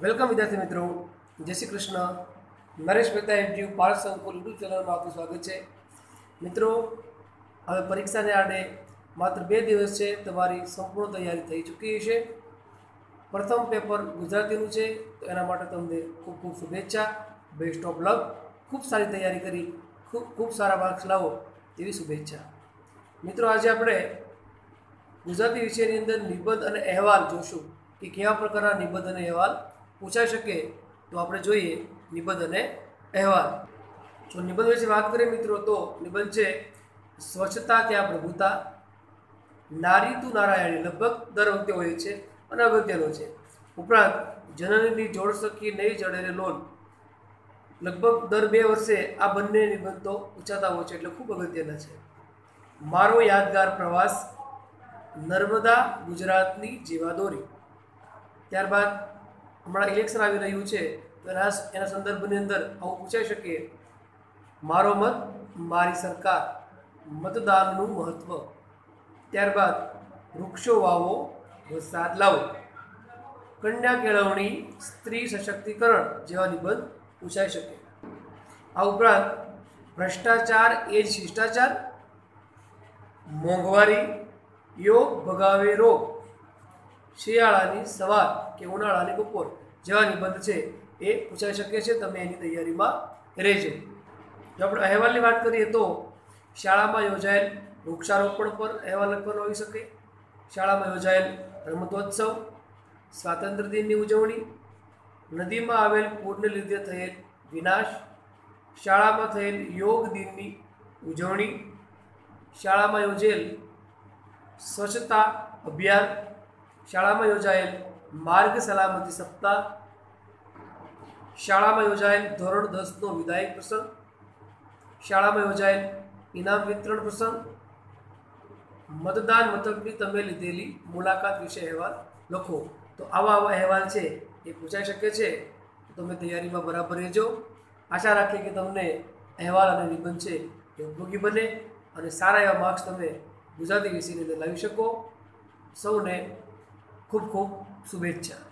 Welcome વિદ્યાર્થી મિત્રો. Jai Shri Krishna. Naresh Mehta Edu Park સંકુલ યુટ્યુબ ચેનલમાં આપનું સ્વાગત છે. મિત્રો, હવે પરીક્ષાને આડે માત્ર બે દિવસ છે, તમારી સંપૂર્ણ તૈયારી થઈ ચૂકી છે પ્રથમ પેપર ગુજરાતીનું છે, તો એના માટે તમને ખૂબ ખૂબ શુભેચ્છા બેસ્ટ ઓફ લક ખૂબ સારી તૈયારી કરી, ખૂબ ખૂબ સારા માર્ક્સ લાવો તેવી શુભેચ્છા. મિત્રો, આજે આપણે ગુજરાતી વિષયની અંદર નિબંધ અને અહેવાલ જોશું કે કેવા પ્રકારના નિબંધ અને અહેવાલ પૂછાઈ શકે તો આપણે જોઈએ નિબંધ અને અહેવાલ. જો નિબંધ વિશે વાત કરીએ મિત્રો, તો નિબંધ છે, સ્વચ્છતા ત્યાં પ્રભુતા. નારી તું નારાયણી, લગભગ દર વખતે હોય છે અને અગત્યનો છે. ઉપરાંત, જનનની જોડ સખી નહીં જડેરે લોન. લગભગ દર બે વર્ષે આ બંને નિબંધો પૂછાતા હોય છે એટલે ખૂબ અગત્યના છે. મારો યાદગાર પ્રવાસ નર્મદા ગુજરાતની જીવાદોરી. ત્યારબાદ હમણાં ઇલેક્શન આવી રહ્યું છે, તો એના એના સંદર્ભની અંદર આવું પૂછાઈ શકે મારો મત, મારી સરકાર, મતદાનનું મહત્ત્વ ત્યારબાદ વૃક્ષો વાવો, વરસાદ લાવો. કન્યા કેળવણી, સ્ત્રી સશક્તિકરણ જેવા નિબંધ પૂછાઈ શકે. આ ઉપરાંત ભ્રષ્ટાચાર એ જ શિષ્ટાચાર, મોંઘવારી, યોગ ભગાવે રોગ. શિયાળાની સવાર કે ઉનાળાની બપોર જેવા નિબંધ છે એ પૂછાઈ શકે છે. તમે એની તૈયારીમાં રહેજો. જો આપણે અહેવાલની વાત કરીએ તો શાળામાં યોજાયેલ વૃક્ષારોપણ પર અહેવાલ લખવાનો આવી શકે. શાળામાં યોજાયેલ રમતોત્સવ સ્વાતંત્ર્ય દિનની ઉજવણી, નદીમાં આવેલ પૂરને લીધે થયેલ વિનાશ, શાળામાં થયેલ યોગ દિનની ઉજવણી, શાળામાં યોજેલ સ્વચ્છતા અભિયાન શાળામાં યોજાયેલ માર્ગ સલામતી સપ્તાહ. શાળામાં યોજાયેલ ધોરણ દસનો વિદાયક પ્રસંગ. શાળામાં યોજાયેલ ઇનામ વિતરણ પ્રસંગ. મતદાન મથકની તમે લીધેલી મુલાકાત વિશે અહેવાલ લખો. તો આવા આવા અહેવાલ છે એ પૂછાઈ શકે છે. તમે તૈયારીમાં બરાબર રહેજો. આશા રાખીએ કે તમને અહેવાલ અને નિબંધ છે એ ઉપયોગી બને અને સારા એવા માર્ક્સ તમે ગુજરાતી વિષયની અંદર લાવી શકો. સૌને ખૂબ ખૂબ શુભેચ્છા.